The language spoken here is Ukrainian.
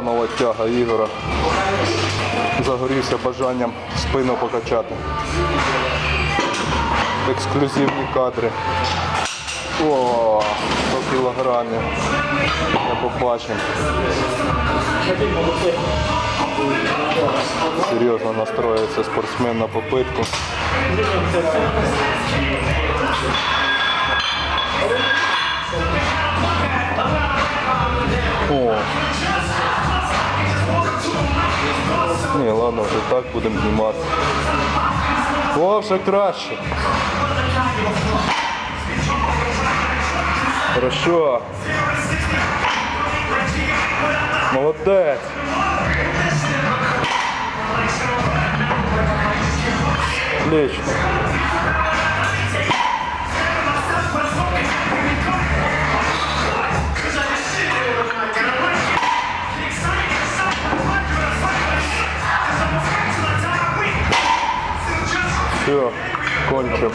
нова тяга Ігора. Загорівся бажанням спину покачати. Ексклюзивні кадри. О, 100 кілограмів. Не побачимо. Серйозно настроїться спортсмен на попитку. О. Ні, ладно, вже так будемо знімати. О, вже краще. Хорошо. Молодець. Отлично. Все, кончим.